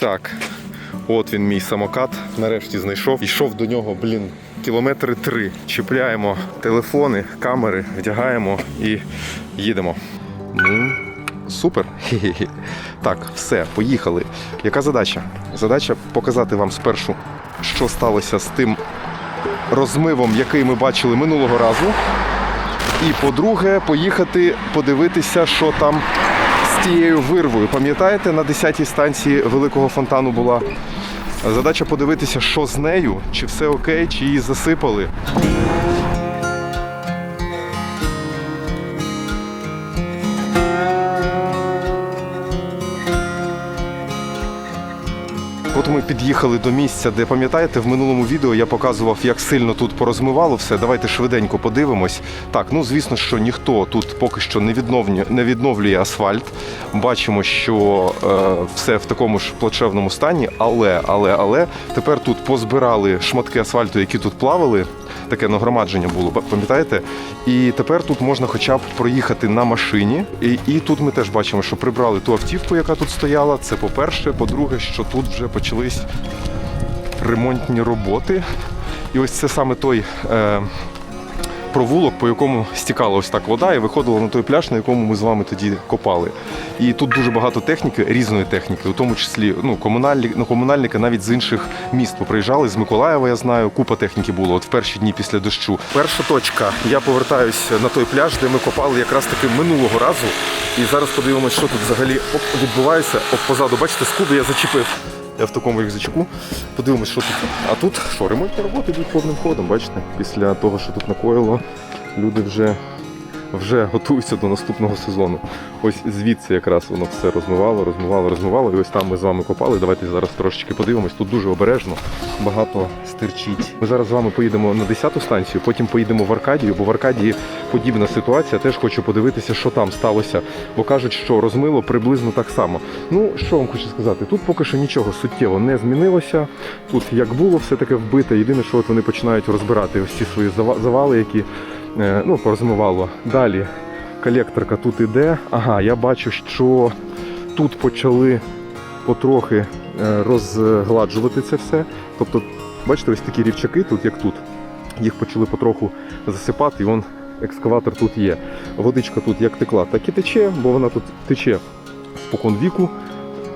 Так, от він мій самокат. Нарешті знайшов. Йшов до нього, блін, кілометри три. Чіпляємо телефони, камери, вдягаємо і їдемо. Ну, супер. Хе-хе-хе. Так, все, поїхали. Яка задача? Задача показати вам спершу, що сталося з тим розмивом, який ми бачили минулого разу. І по-друге, поїхати подивитися, що там тією вирвою. Пам'ятаєте, на 10-й станції великого фонтану була задача подивитися, що з нею, чи все окей, чи її засипали. Під'їхали до місця, де пам'ятаєте, в минулому відео я показував, як сильно тут порозмивало все. Давайте швиденько подивимось. Так, ну звісно, що ніхто тут поки що не відновлює, не відновлює асфальт. Бачимо, що е, все в такому ж плачевному стані, але, але, але тепер тут позбирали шматки асфальту, які тут плавали. Таке нагромадження було, пам'ятаєте? І тепер тут можна хоча б проїхати на машині. І, і тут ми теж бачимо, що прибрали ту автівку, яка тут стояла. Це по-перше. По-друге, що тут вже почались ремонтні роботи. І ось це саме той е, провулок, по якому стікала ось так вода і виходила на той пляж, на якому ми з вами тоді копали. І тут дуже багато техніки, різної техніки, у тому числі ну, комунальні, ну, комунальники навіть з інших міст приїжджали, з Миколаєва, я знаю, купа техніки було от в перші дні після дощу. Перша точка. Я повертаюся на той пляж, де ми копали якраз таки минулого разу. І зараз подивимося, що тут взагалі відбувається. От позаду, бачите, скуби я зачепив. Я в такому рюкзачку. Подивимось, що тут. А тут що, ремонтні роботи йдуть повним ходом, бачите? Після того, що тут накоїло, люди вже, вже готуються до наступного сезону. Ось звідси якраз воно все розмивало, розмивало, розмивало. І ось там ми з вами копали. Давайте зараз трошечки подивимось. Тут дуже обережно, багато стирчить. Ми зараз з вами поїдемо на 10-ту станцію, потім поїдемо в Аркадію, бо в Аркадії подібна ситуація. Теж хочу подивитися, що там сталося. Бо кажуть, що розмило приблизно так само. Ну, що вам хочу сказати, тут поки що нічого суттєво не змінилося. Тут як було, все таке вбите. Єдине, що от вони починають розбирати ці свої зава- завали, які ну, порозмивало. Далі колекторка тут іде. Ага, я бачу, що тут почали потрохи е, розгладжувати це все. Тобто, бачите, ось такі рівчаки тут, як тут. Їх почали потроху засипати, і вон екскаватор тут є. Водичка тут як текла, так і тече, бо вона тут тече спокон віку.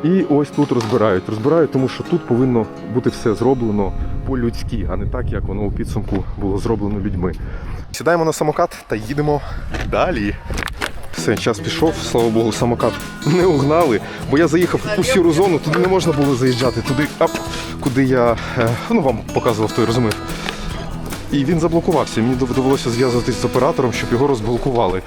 І ось тут розбирають. Розбирають, тому що тут повинно бути все зроблено по-людськи, а не так, як воно у підсумку було зроблено людьми. Сідаємо на самокат та їдемо далі. Все, час пішов, слава Богу, самокат не угнали, бо я заїхав у сіру зону, туди не можна було заїжджати, туди, ап, куди я е, ну, вам показував той розумів. І він заблокувався. Мені довелося зв'язуватись з оператором, щоб його розблокували.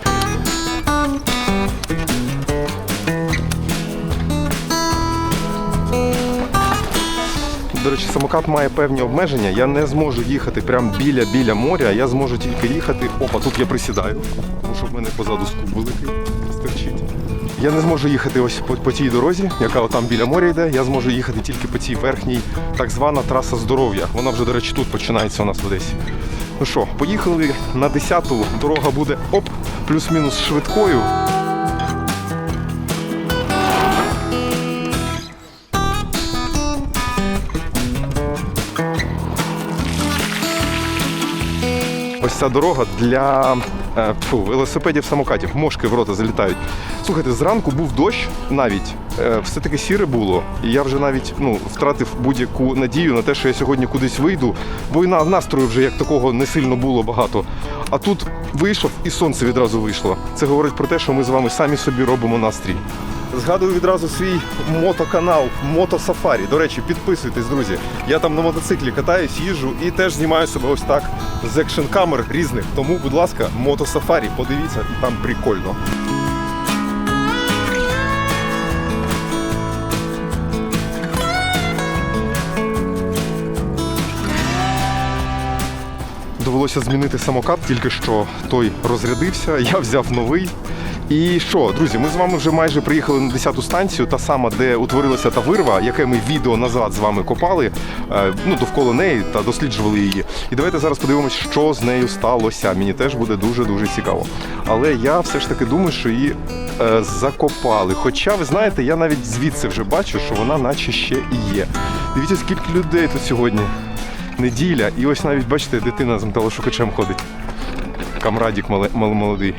До речі, самокат має певні обмеження. Я не зможу їхати прямо біля біля моря. Я зможу тільки їхати. Опа, тут я присідаю, тому що в мене позаду скуб великий стирчить. Я не зможу їхати ось по, по тій дорозі, яка там біля моря йде. Я зможу їхати тільки по цій верхній, так звана траса здоров'я. Вона вже, до речі, тут починається у нас в Одесі. Ну що, поїхали на 10-ту. Дорога буде оп, плюс-мінус швидкою. Ось ця дорога для е, фу, велосипедів самокатів. Мошки в рота залітають. Слухайте, зранку був дощ навіть. Е, все таки сіре було. І я вже навіть ну, втратив будь-яку надію на те, що я сьогодні кудись вийду, бо і на настрою вже як такого не сильно було багато. А тут вийшов і сонце відразу вийшло. Це говорить про те, що ми з вами самі собі робимо настрій. Згадую відразу свій мотоканал Мотосафарі. До речі, підписуйтесь, друзі. Я там на мотоциклі катаюсь, їжджу і теж знімаю себе ось так з екшн камер різних. Тому, будь ласка, мотосафарі, подивіться, там прикольно. Довелося змінити самокат, тільки що той розрядився. Я взяв новий. І що, друзі, ми з вами вже майже приїхали на 10-ту станцію, та сама, де утворилася та вирва, яке ми відео назад з вами копали, е, ну довкола неї та досліджували її. І давайте зараз подивимось, що з нею сталося. Мені теж буде дуже дуже цікаво. Але я все ж таки думаю, що її е, закопали. Хоча, ви знаєте, я навіть звідси вже бачу, що вона наче ще і є. Дивіться, скільки людей тут сьогодні. Неділя, і ось навіть бачите, дитина з металошукачем ходить. Камрадік молодий.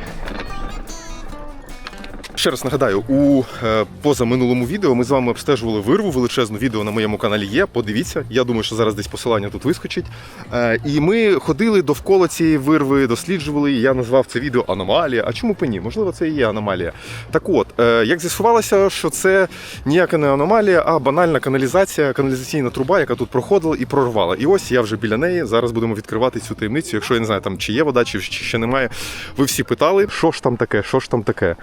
Ще раз нагадаю, у е, позаминулому відео ми з вами обстежували вирву величезну відео на моєму каналі є. Подивіться, я думаю, що зараз десь посилання тут вискочить. Е, і ми ходили довкола цієї вирви, досліджували. Я назвав це відео Аномалія. А чому б? Можливо, це і є аномалія. Так от, е, як з'ясувалося, що це ніяка не аномалія, а банальна каналізація, каналізаційна труба, яка тут проходила і прорвала. І ось я вже біля неї. Зараз будемо відкривати цю таємницю. Якщо я не знаю, там чи є вода, чи, ще немає. Ви всі питали, що ж там таке, що ж там таке.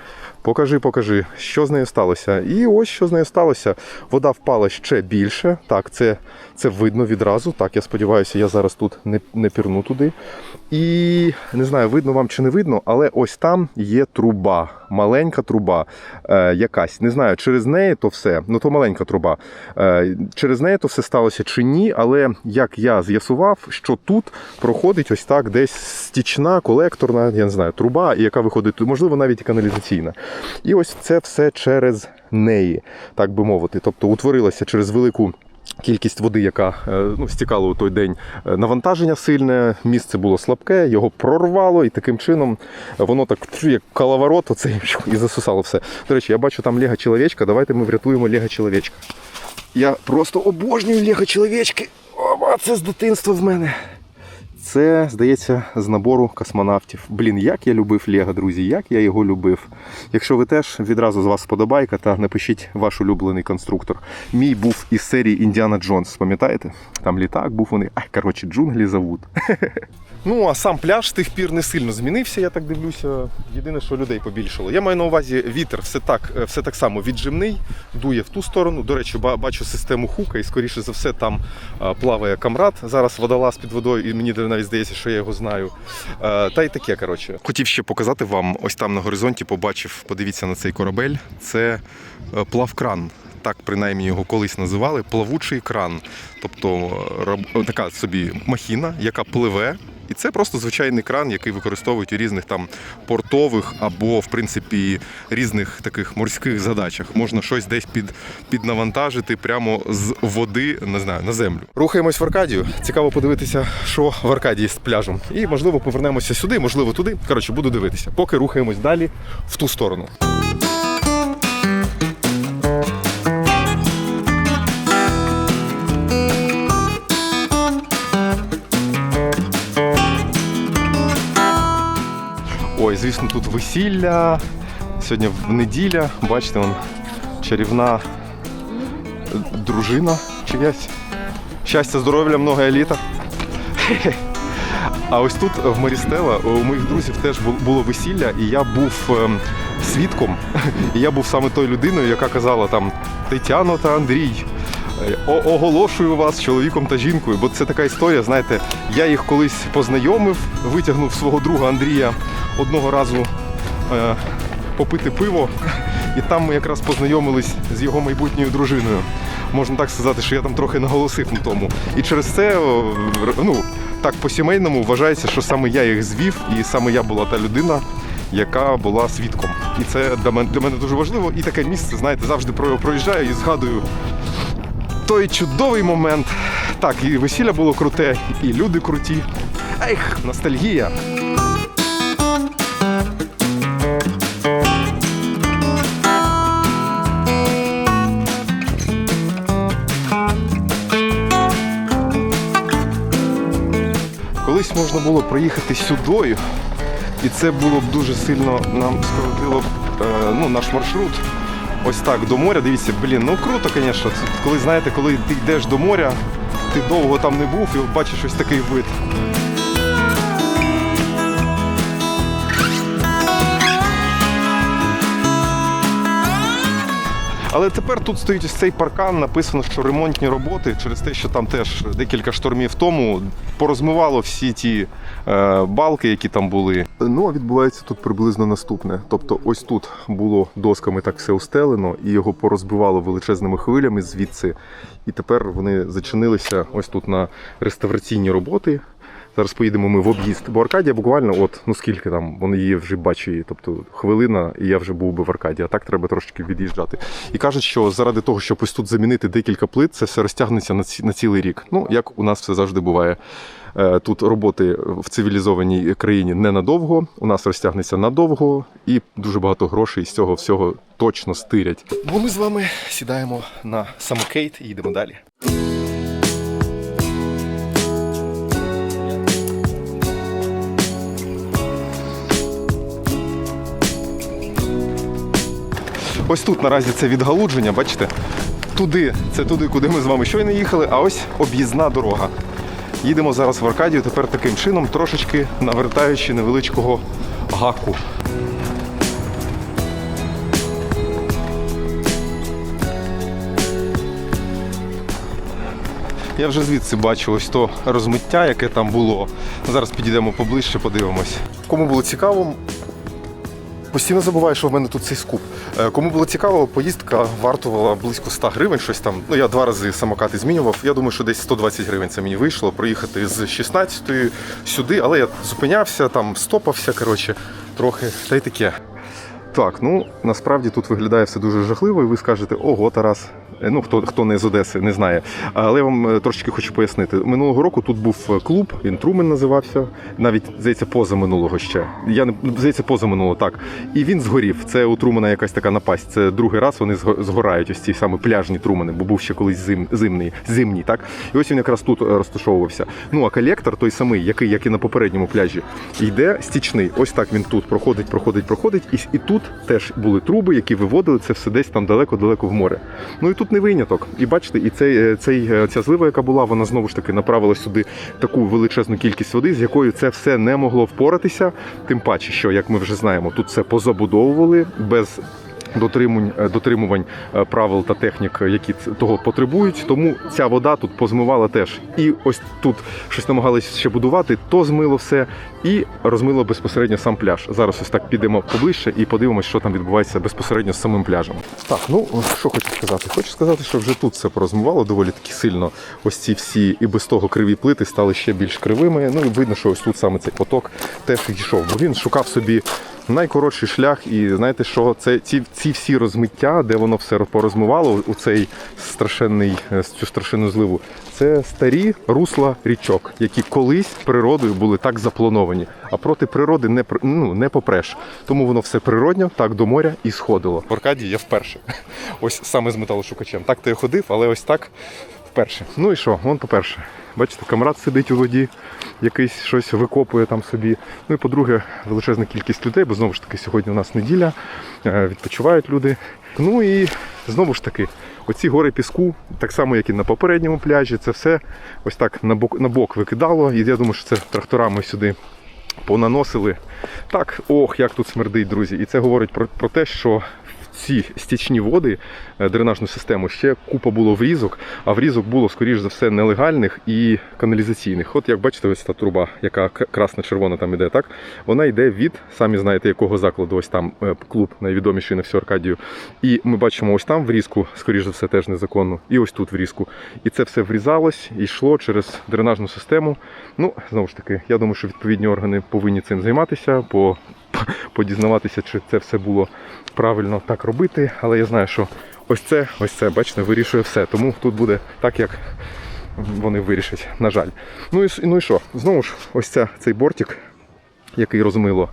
Покажи, покажи, що з нею сталося. І ось що з нею сталося. Вода впала ще більше. Так, це, це видно відразу. Так, я сподіваюся, я зараз тут не, не пірну туди. І не знаю, видно вам чи не видно, але ось там є труба, маленька труба е, якась. Не знаю, через неї то все, ну то маленька труба. Е, через неї то все сталося чи ні, але як я з'ясував, що тут проходить ось так десь стічна, колекторна, я не знаю, труба, яка виходить, можливо, навіть і каналізаційна. І ось це все через неї, так би мовити. Тобто утворилася через велику. Кількість води, яка е, ну, стікала у той день, е, навантаження сильне, місце було слабке, його прорвало, і таким чином воно так як коловорот оцей і засосало все. До речі, я бачу там Лего чоловічка. Давайте ми врятуємо Лего чоловічка. Я просто обожнюю Лего чоловічки. Оба, це з дитинства в мене. Це, здається, з набору космонавтів. Блін, як я любив Лего, друзі, як я його любив. Якщо ви теж відразу з вас сподобайка, та напишіть ваш улюблений конструктор. Мій був із серії Індіана Джонс, пам'ятаєте? Там літак був вони. Ай, коротше, джунглі зовут. Ну, а сам пляж тих пір не сильно змінився, я так дивлюся. Єдине, що людей побільшало. Я маю на увазі вітер все так, все так само віджимний, дує в ту сторону. До речі, бачу систему хука, і скоріше за все там плаває камрад. Зараз водолаз під водою, і мені навіть здається, що я його знаю. Е, Та й таке, коротше. Хотів ще показати вам, ось там на горизонті побачив, подивіться на цей корабель. Це е, плавкран. Так, принаймні його колись називали плавучий кран. Тобто е, така собі махіна, яка пливе. І це просто звичайний кран, який використовують у різних там портових або, в принципі, різних таких морських задачах. Можна щось десь під, піднавантажити прямо з води, не знаю, на землю. Рухаємось в Аркадію. Цікаво подивитися, що в Аркадії з пляжем. І можливо повернемося сюди, можливо, туди. Коротше, буду дивитися. Поки рухаємось далі в ту сторону. Звісно, тут весілля. Сьогодні неділя. Бачите, вон чарівна дружина чиясь. Щастя, здоров'я, много еліта. А ось тут в Марістела у моїх друзів теж бу- було весілля, і я був ем, свідком. І я був саме тою людиною, яка казала там Тетяно та Андрій. Оголошую вас чоловіком та жінкою, бо це така історія. Знаєте, я їх колись познайомив, витягнув свого друга Андрія одного разу е, попити пиво, і там ми якраз познайомились з його майбутньою дружиною. Можна так сказати, що я там трохи наголосив на тому. І через це, ну, так по-сімейному вважається, що саме я їх звів, і саме я була та людина, яка була свідком. І це для мене, дуже важливо. І таке місце, знаєте, завжди про- проїжджаю і згадую той чудовий момент. Так, і весілля було круте, і люди круті. Ех, ностальгія. Колись можна було проїхати сюдою, і це було б дуже сильно нам скоротило е, ну, наш маршрут. Ось так до моря. Дивіться, блін, ну круто, звісно. Коли знаєте, коли ти йдеш до моря, ти довго там не був і бачиш ось такий вид. Але тепер тут стоїть ось цей паркан. Написано, що ремонтні роботи через те, що там теж декілька штормів тому порозмивало всі ті е, балки, які там були. Ну а відбувається тут приблизно наступне. Тобто, ось тут було досками так все устелено, і його порозбивало величезними хвилями звідси. І тепер вони зачинилися ось тут на реставраційні роботи. Зараз поїдемо ми в об'їзд. Бо Аркадія буквально, от ну скільки там, вони її вже бачу тобто хвилина, і я вже був би в Аркадії, а так треба трошки від'їжджати. І кажуть, що заради того, щоб ось тут замінити декілька плит, це все розтягнеться на, ці, на цілий рік. Ну, як у нас все завжди буває. Е, Тут роботи в цивілізованій країні ненадовго, у нас розтягнеться надовго, і дуже багато грошей з цього всього точно стирять. Бо ми з вами сідаємо на самокейт і їдемо далі. Ось тут наразі це відгалудження, бачите? Туди, це туди, куди ми з вами щойно їхали, а ось об'їзна дорога. Їдемо зараз в Аркадію, тепер таким чином, трошечки навертаючи невеличкого гаку. Я вже звідси бачу ось то розмиття, яке там було. Зараз підійдемо поближче, подивимось. Кому було цікаво, Постійно забуваю, що в мене тут цей скуп. Е, Кому було цікаво, поїздка вартувала близько 100 гривень, щось там. Ну я два рази самокати змінював. Я думаю, що десь 120 гривень це мені вийшло проїхати з 16-ї сюди, але я зупинявся, там стопався, коротше, трохи та й таке. Так, ну насправді тут виглядає все дуже жахливо, і ви скажете, ого, Тарас. Е, Ну, хто, хто не з Одеси, не знає. Але я вам е, трошечки хочу пояснити. Минулого року тут був е, клуб, він Трумен називався. Навіть здається, поза минулого ще. Я не здається, поза минулого, так. І він згорів. Це у Трумена якась така напасть. Це другий раз вони згорають, ось ці саме пляжні Трумени, бо був ще колись зим, зимний, зимній, так? І ось він якраз тут розташовувався. Ну а колектор, той самий, який, як і на попередньому пляжі, йде стічний. Ось так він тут проходить, проходить, проходить. І, і тут теж були труби, які виводили це все десь там далеко-далеко в море. Ну і тут не виняток. І бачите, і цей, е, цей, е, ця злива, яка була, вона знову ж таки направила сюди таку величезну кількість води, з якою це все не могло впоратися. Тим паче, що, як ми вже знаємо, тут все позабудовували без. Е, дотримувань е, правил та технік, е, які того потребують, тому ця вода тут позмивала теж. І ось тут щось намагалися ще будувати, то змило все і розмило безпосередньо сам пляж. Зараз ось так підемо поближче і подивимося, що там відбувається безпосередньо з самим пляжем. Так, ну що хочу сказати? Хочу сказати, що вже тут все порозмивало доволі таки сильно. Ось ці всі і без того криві плити стали ще більш кривими. Ну і видно, що ось тут саме цей поток теж йшов. Бо він шукав собі найкоротший шлях, і знаєте, що це ці, ці всі розмиття, де воно все порозмивало у цей страшенний е, цю страшенну зливу. Це старі русла річок, які колись природою були так заплановані. А проти природи не ну, не попреш. Тому воно все природньо, так до моря і сходило. В Аркадії я вперше. Ось саме з металошукачем. Так то ходив, але ось так вперше. Ну і що? Вон по-перше. Бачите, камрад сидить у воді, якийсь щось викопує там собі. Ну і по-друге, величезна кількість людей, бо знову ж таки сьогодні у нас неділя, е, відпочивають люди. Ну і знову ж таки, оці гори піску, так само, як і на попередньому пляжі, це все ось так на бок, на бок викидало. І я думаю, що це тракторами сюди понаносили. Так, ох, як тут смердить, друзі. І це говорить про, про те, що ці стічні води, е, дренажну систему, ще купа було врізок, а врізок було, скоріш за все, нелегальних і каналізаційних. От як бачите, ось та труба, яка к- красно-червона там іде, так? Вона йде від, самі знаєте, якого закладу, ось там е, клуб найвідоміший на всю Аркадію. І ми бачимо ось там врізку, скоріш за все, теж незаконно, і ось тут врізку. І це все врізалось і йшло через дренажну систему. Ну, знову ж таки, я думаю, що відповідні органи повинні цим займатися, по, подізнаватися, чи це все було правильно так робити. Але я знаю, що ось це, ось це, бачите, вирішує все. Тому тут буде так, як вони вирішать, на жаль. Ну і, ну і що? Знову ж, ось ця, цей бортик, який розмило.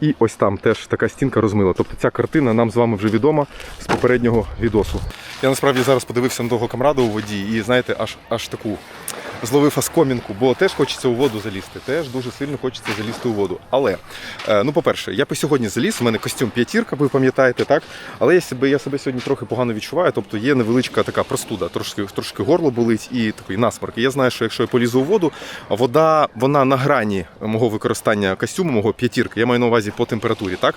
І ось там теж така стінка розмила. Тобто ця картина нам з вами вже відома з попереднього відосу. Я насправді зараз подивився на того камраду у воді і знаєте, аж аж таку зловив оскомінку, бо теж хочеться у воду залізти. Теж дуже сильно хочеться залізти у воду. Але, е, ну, по-перше, я би сьогодні заліз, у мене костюм п'ятірка, ви пам'ятаєте, так? Але я себе, я себе сьогодні трохи погано відчуваю, тобто є невеличка така простуда, трошки, трошки горло болить і такий насморк. І я знаю, що якщо я полізу у воду, вода вона на грані мого використання костюму, мого п'ятірки, я маю на увазі по температурі, так?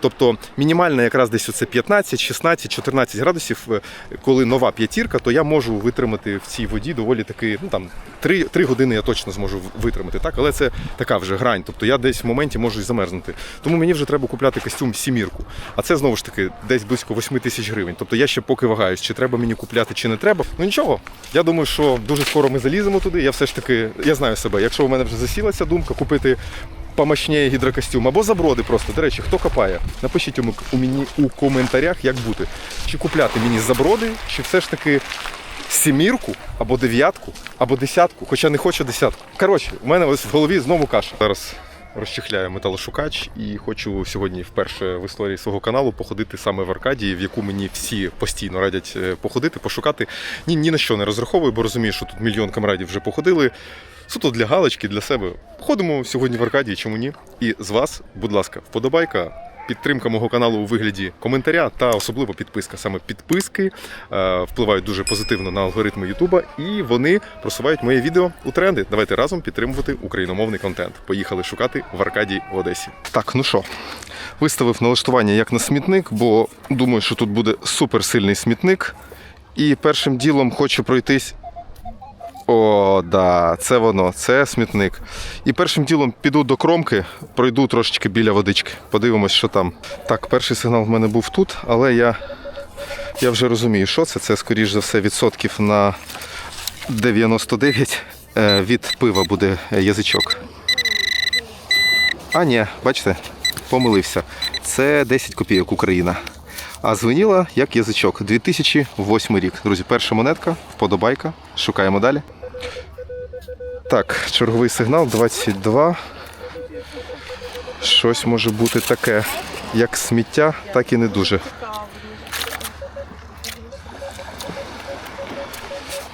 Тобто мінімальна якраз десь оце 15, 16, 14 градусів, е, коли нова п'ятірка, то я можу витримати в цій воді доволі таки, ну там 3, 3 години я точно зможу витримати, так? Але це така вже грань. Тобто я десь в моменті можу і замерзнути. Тому мені вже треба купляти костюм сімірку. А це знову ж таки десь близько 8 тисяч гривень. Тобто я ще поки вагаюсь, чи треба мені купляти, чи не треба. Ну нічого. Я думаю, що дуже скоро ми заліземо туди. Я все ж таки, я знаю себе. Якщо у мене вже засілася думка купити помощніє гідрокостюм або заброди просто. До речі, хто копає? Напишіть у, мені у коментарях, як бути. Чи купляти мені заброди, чи все ж таки сімірку, або дев'ятку, або десятку, хоча не хочу десятку. Коротше, у мене ось в голові знову каша. Зараз розчехляю металошукач і хочу сьогодні вперше в історії свого каналу походити саме в Аркадії, в яку мені всі постійно радять е, походити, пошукати. Ні, ні на що не розраховую, бо розумію, що тут мільйон камрадів вже походили. Суто для галочки, для себе. Ходимо сьогодні в Аркадії, чому ні? І з вас, будь ласка, вподобайка. Підтримка мого каналу у вигляді коментаря та особливо підписка. Саме підписки е, впливають дуже позитивно на алгоритми Ютуба, і вони просувають моє відео у тренди. Давайте разом підтримувати україномовний контент. Поїхали шукати в Аркадії в Одесі. Так, ну що, виставив налаштування як на смітник, бо думаю, що тут буде суперсильний смітник. І першим ділом хочу пройтись о, да, це воно, це смітник. І першим ділом піду до кромки, пройду трошечки біля водички. Подивимось, що там. Так, перший сигнал в мене був тут, але я, я вже розумію, що це. Це, скоріш за все, відсотків на 99 е, від пива буде язичок. А, ні, бачите, помилився. Це 10 копійок Україна. А звеніла як язичок. 2008 рік. Друзі, перша монетка, вподобайка. Шукаємо далі. Так, черговий сигнал 22. Щось може бути таке, як сміття, так і не дуже.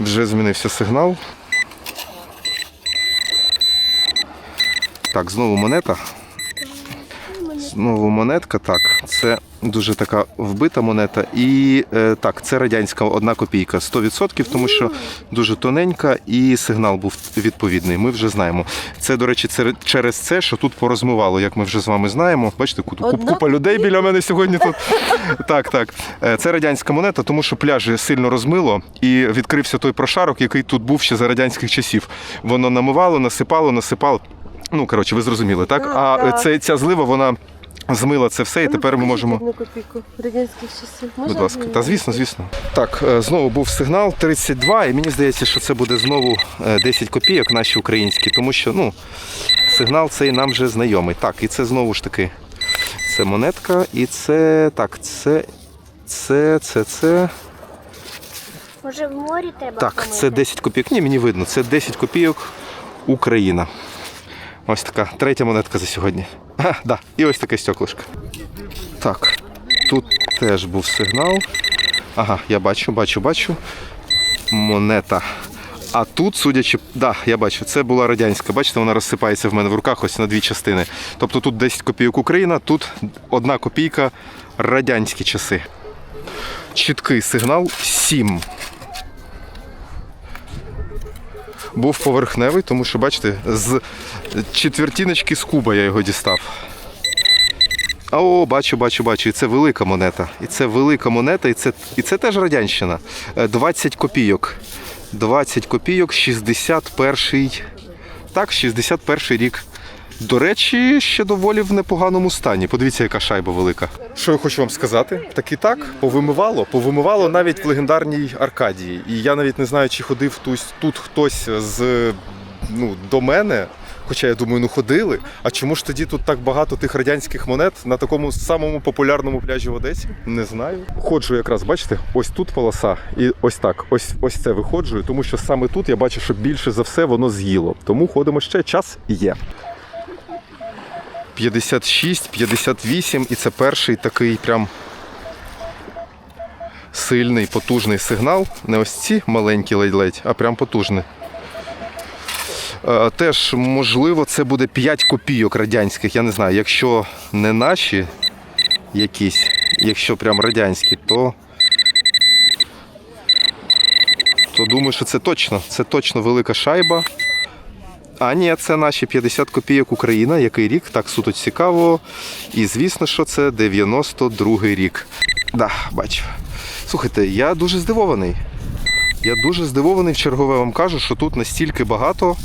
Вже змінився сигнал. Так, знову монета. Знову монетка, так. Це дуже така вбита монета. І е, так, це радянська одна копійка 100%, тому що дуже тоненька і сигнал був відповідний. Ми вже знаємо. Це, до речі, це через це, що тут порозмивало, як ми вже з вами знаємо. Бачите, куп, куп, купа людей біля мене сьогодні тут. Так, так. Е, Це радянська монета, тому що пляжі сильно розмило і відкрився той прошарок, який тут був ще за радянських часів. Воно намивало, насипало, насипало. Ну, коротше, ви зрозуміли, так? Так, А. Це, ця злива, вона змила це все, і тепер ми можемо. Одну копійку радянських часів. Будь ласка, та звісно, звісно. Так, е, знову був сигнал 32, і мені здається, що це буде знову е, 10 копійок наші українські, тому що ну, сигнал цей нам вже знайомий. Так, і це знову ж таки це монетка, і це так, це, це, це, це. Може в морі треба Так, помити? це 10 копійок. Ні, мені видно, це 10 копійок Україна. Ось така третя монетка за сьогодні. А, да. І ось таке стеклишко. Так, тут теж був сигнал. Ага, я бачу, бачу, бачу. Монета. А тут, судячи, да, я бачу, це була радянська. Бачите, вона розсипається в мене в руках ось на дві частини. Тобто тут 10 копійок Україна, тут одна копійка радянські часи. Чіткий сигнал 7 був поверхневий, тому що, бачите, з четвертіночки з куба я його дістав. А, О, бачу, бачу, бачу. І це велика монета. І це велика монета, і це, і це теж радянщина. Е, 20 копійок. 20 копійок, 61 Так, 61 рік. До речі, ще доволі в непоганому стані. Подивіться, яка шайба велика. Що я хочу вам сказати? Так і так, повимивало. Повимивало навіть в легендарній Аркадії. І я навіть не знаю, чи ходив тут, тут хтось з ну, до мене. Хоча я думаю, ну ходили. А чому ж тоді тут так багато тих радянських монет на такому самому популярному пляжі в Одесі? Не знаю. Ходжу якраз, бачите, ось тут полоса, і ось так. Ось ось це виходжу, тому що саме тут я бачу, що більше за все воно з'їло. Тому ходимо ще, час є. 56, 58, і це перший такий прям сильний, потужний сигнал. Не ось ці маленькі ледь-ледь, а прям потужний. Е, Теж, можливо, це буде 5 копійок радянських. Я не знаю, якщо не наші якісь, якщо прям радянські, то. То думаю, що це точно. Це точно велика шайба. А ні, це наші 50 копійок Україна. Який рік? Так суто цікаво. І звісно, що це 92-й рік. Да, бачу. Слухайте, я дуже здивований. Я дуже здивований в чергове вам кажу, що тут настільки багато.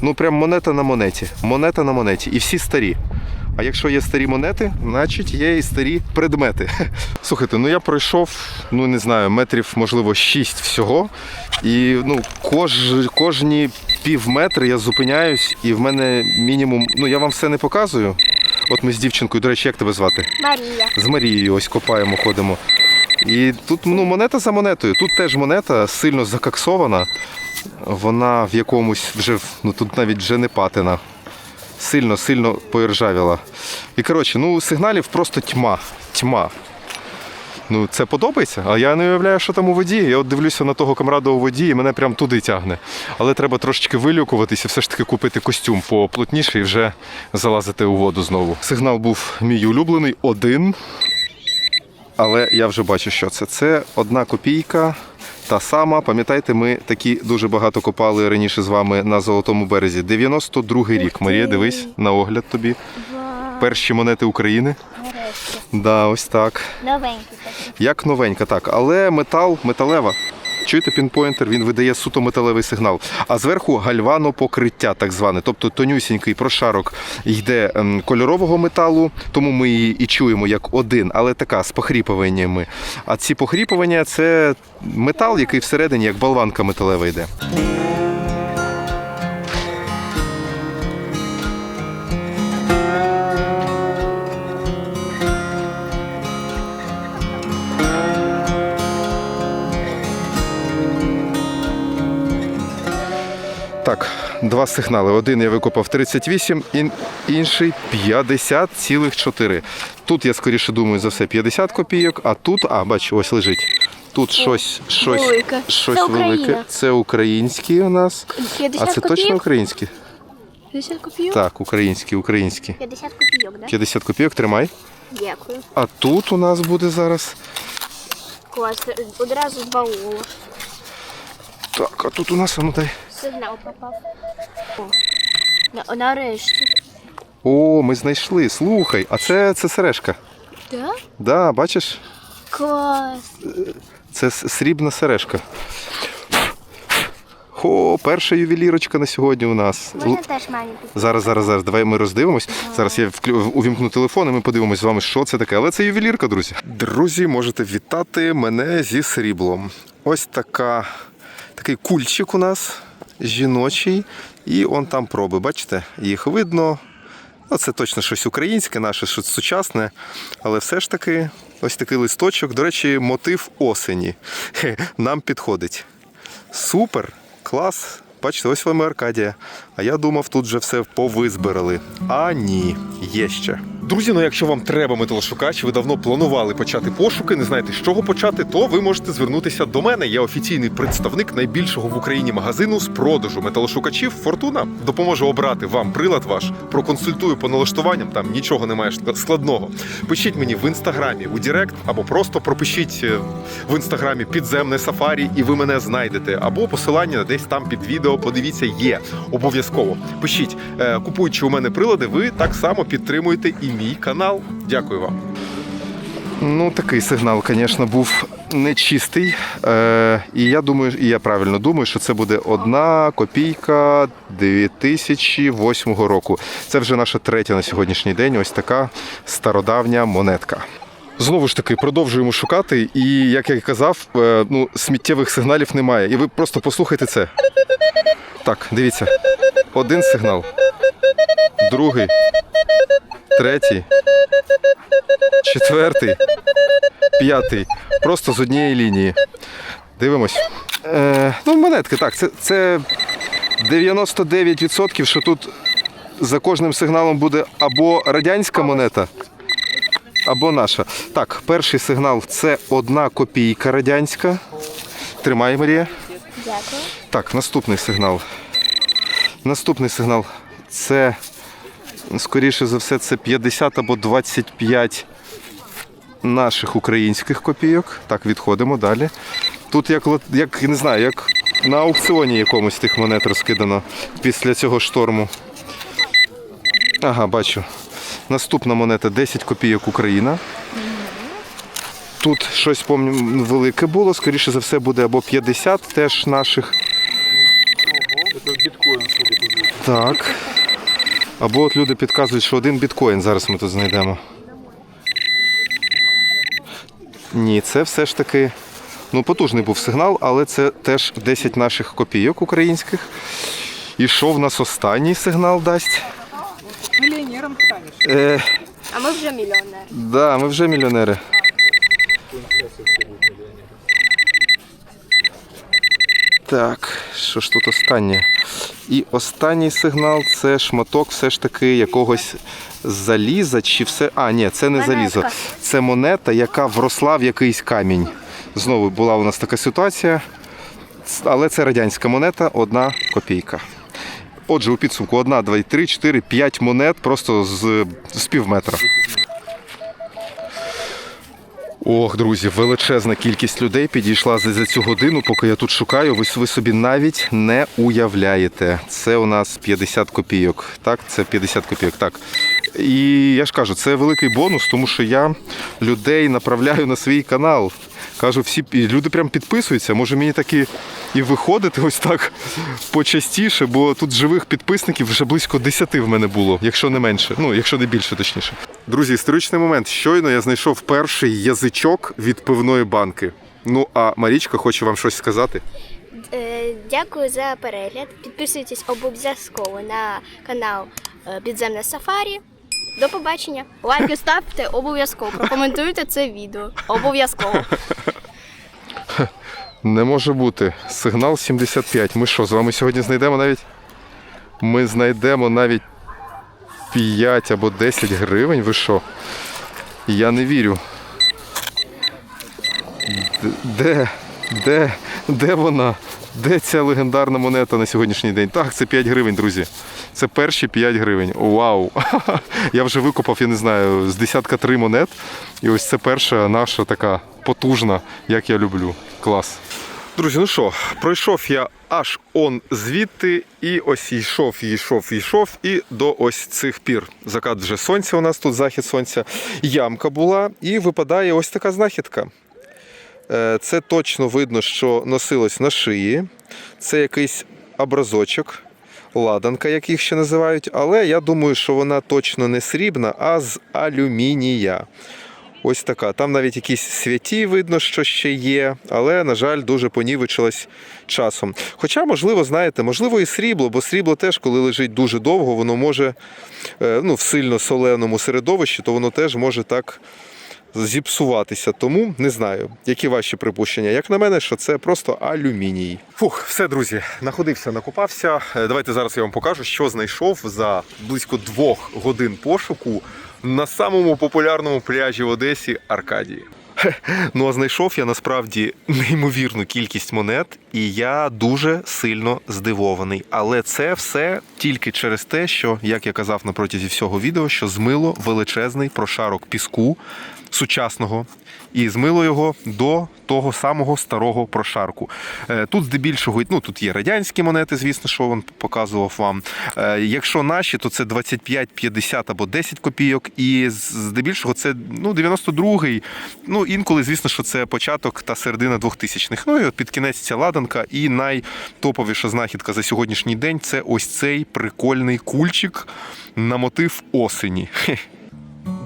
Ну, прям монета на монеті. Монета на монеті. І всі старі. А якщо є старі монети, значить є і старі предмети. Слухайте, ну я пройшов, ну не знаю, метрів, можливо, 6 всього. І ну, кож, кожні пів метри я зупиняюсь, і в мене мінімум. Ну я вам все не показую. От ми з дівчинкою, до речі, як тебе звати? Марія. З Марією ось копаємо, ходимо. І тут ну, монета за монетою. Тут теж монета сильно закаксована. Вона в якомусь вже, ну тут навіть вже не патина. Сильно, сильно поіржавіла. І коротше, ну сигналів просто тьма. Тьма. Ну, це подобається, а я не уявляю, що там у воді. Я от дивлюся на того камрада у воді і мене прям туди тягне. Але треба трошечки вилюкуватися, все ж таки купити костюм поплотніше і вже залазити у воду знову. Сигнал був мій улюблений один. Але я вже бачу, що це. Це одна копійка. Та сама, пам'ятаєте, ми такі дуже багато копали раніше з вами на Золотому березі. 92-й рік. Марія, дивись на огляд тобі. Перші монети України. Да, ось так. Новенькі. Як новенька, так. Але метал, металева. Чуєте, пінпойнтер, він видає суто металевий сигнал. А зверху гальванопокриття, так зване. Тобто тонюсінький прошарок йде ем, кольорового металу, тому ми її і чуємо як один, але така з похріпуваннями. А ці похріпування це метал, який всередині як болванка металева йде. Два сигнали. Один я викопав 38, ін- інший 50,4. Тут я скоріше думаю за все 50 копійок, а тут, а бачу, ось лежить. Тут щось, щось, велике. щось Це велике. Це українські у нас. 50 А це точно українські? 50 копійок? Так, українські, українські. 50 копійок, да? 50 копійок, тримай. Дякую. А тут у нас буде зараз. Клас. Одразу два олова. Так, а тут у нас, а ну дай. Сигнал попав. О. На, нарешті. О, ми знайшли. Слухай, а це, це сережка. Да? Да, бачиш? Клас. Це с- срібна сережка. Хо, перша ювелірочка на сьогодні у нас. Л- Можна теж мамі піти? Зараз, зараз, зараз. Давай ми роздивимось. Зараз я вклю- увімкну телефон, і ми подивимось з вами, що це таке. Але це ювелірка, друзі. Друзі, можете вітати мене зі сріблом. Ось така, такий кульчик у нас жіночий. І он там проби. Бачите, їх видно. Ну, це точно щось українське, наше щось сучасне, але все ж таки ось такий листочок. До речі, мотив осені. Нам підходить. Супер, клас. Бачите, ось вам і Аркадія. А я думав, тут вже все повизбирали. А ні, є ще. Друзі, ну якщо вам треба металошукач, ви давно планували почати пошуки, не знаєте, з чого почати, то ви можете звернутися до мене. Я офіційний представник найбільшого в Україні магазину з продажу металошукачів Фортуна. Допоможу обрати вам прилад ваш, проконсультую по налаштуванням, там нічого немає складного. Пишіть мені в інстаграмі у Директ або просто пропишіть е, в інстаграмі підземне сафарі, і ви мене знайдете. Або посилання десь там під відео. Подивіться, є обов'язково. Пишіть, Е, купуючи у мене прилади, ви так само підтримуєте і мій канал. Дякую вам. Ну, такий сигнал, звісно, був нечистий. Е, і я думаю, і я правильно думаю, що це буде одна копійка 2008 року. Це вже наша третя на сьогоднішній день. Ось така стародавня монетка. Знову ж таки, продовжуємо шукати, і як я казав, е, ну, сміттєвих сигналів немає. І ви просто послухайте це. Так, дивіться. Один сигнал, другий, третій, четвертий, п'ятий. Просто з однієї лінії. Дивимось. Е, ну, монетки, так, це, це 99%, що тут за кожним сигналом буде або радянська монета, або наша. Так, перший сигнал це одна копійка радянська. Тримай, Марія. Дякую. Так, наступний сигнал. Наступний сигнал це, скоріше за все, це 50 або 25 наших українських копійок. Так, відходимо далі. Тут як, як не знаю, як на аукціоні якомусь тих монет розкидано після цього шторму. Ага, бачу. Наступна монета 10 копійок Україна. Тут щось помню велике було, скоріше за все буде або 50 теж наших. Это биткоин, судя по. Так. Або от люди підказують, що один біткоін зараз ми тут знайдемо. Ні, це все ж таки. Ну, потужний був сигнал, але це теж 10 наших копійок українських. І що в нас останній сигнал дасть? Е, А ми вже мільйонери. да, ми вже мільйонери. Так, що ж тут останнє? І останній сигнал це шматок все ж таки якогось заліза чи все. А, ні, це не Монетка. залізо. Це монета, яка вросла в якийсь камінь. Знову була у нас така ситуація. Ц- Але це радянська монета, одна копійка. Отже, у підсумку одна, два, три, чотири, п'ять монет просто з, з пів метра. Ох, друзі, величезна кількість людей підійшла за цю годину, поки я тут шукаю. Ви, ви собі навіть не уявляєте. Це у нас 50 копійок. Так, це 50 копійок. Так. І я ж кажу, це великий бонус, тому що я людей направляю на свій канал. Кажу, всі і люди прям підписуються. Може мені таки і виходити ось так почастіше, бо тут живих підписників вже близько 10 в мене було, якщо не менше. Ну, якщо не більше, точніше. Друзі, історичний момент. Щойно я знайшов перший язичок від пивної банки. Ну а Марічка хоче вам щось сказати. Е, Дякую за перегляд. Підписуйтесь обов'язково на канал е, Підземне Сафарі. До побачення. Лайки ставте обов'язково. Прокоментуйте це відео. Обов'язково. Не може бути. Сигнал 75. Ми що, з вами сьогодні знайдемо навіть. Ми знайдемо навіть 5 або 10 гривень. Ви що? Я не вірю. Де? Де? Де вона? Де ця легендарна монета на сьогоднішній день? Так, це 5 гривень, друзі. Це перші 5 гривень. Вау! Я вже викопав, я не знаю, з десятка три монет. І ось це перша наша така потужна, як я люблю. Клас. Друзі, ну що, пройшов я аж он звідти, і ось йшов, йшов, йшов, і до ось цих пір. Закат вже сонця у нас тут, захід сонця. Ямка була, і випадає ось така знахідка. Е, Це точно видно, що носилось на шиї. Це якийсь образочок, ладанка, як їх ще називають, але я думаю, що вона точно не срібна, а з алюмінія. Ось така. Там навіть якісь святі видно, що ще є, але, на жаль, дуже понівечилась часом. Хоча, можливо, знаєте, можливо, і срібло, бо срібло теж, коли лежить дуже довго, воно може е, ну, в сильно соленому середовищі, то воно теж може так зіпсуватися. Тому не знаю, які ваші припущення. Як на мене, що це просто алюміній. Фух, все, друзі, находився, накопався. Е, Давайте зараз я вам покажу, що знайшов за близько двох годин пошуку на самому популярному пляжі в Одесі Аркадії. Ну а знайшов я насправді неймовірну кількість монет, і я дуже сильно здивований. Але це все тільки через те, що, як я казав на протязі всього відео, що змило величезний прошарок піску сучасного і змило його до того самого старого прошарку. Е, Тут здебільшого, ну тут є радянські монети, звісно, що він показував вам. Е, Якщо наші, то це 25, 50 або 10 копійок. І здебільшого це ну, 92-й. Ну, інколи, звісно, що це початок та середина 2000-х. Ну і от під кінець ця ладанка. І найтоповіша знахідка за сьогоднішній день це ось цей прикольний кульчик на мотив осені.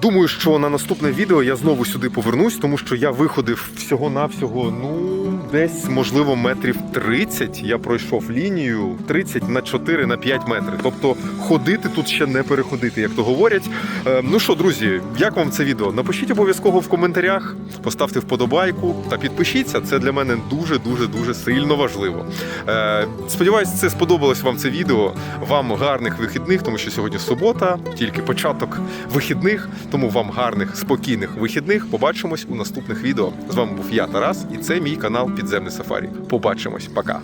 Думаю, що на наступне відео я знову сюди повернусь, тому що я виходив всього-навсього, ну, десь, можливо, метрів 30. Я пройшов лінію 30 на 4 на 5 метрів. Тобто ходити тут ще не переходити, як то говорять. Е, ну що, друзі, як вам це відео? Напишіть обов'язково в коментарях, поставте вподобайку та підпишіться. Це для мене дуже дуже дуже сильно важливо. Е, сподіваюсь, це сподобалось вам це відео. Вам гарних вихідних, тому що сьогодні субота, тільки початок вихідних. Тому вам гарних, спокійних вихідних. Побачимось у наступних відео. З вами був я, Тарас, і це мій канал Підземне Сафарі. Побачимось, пока.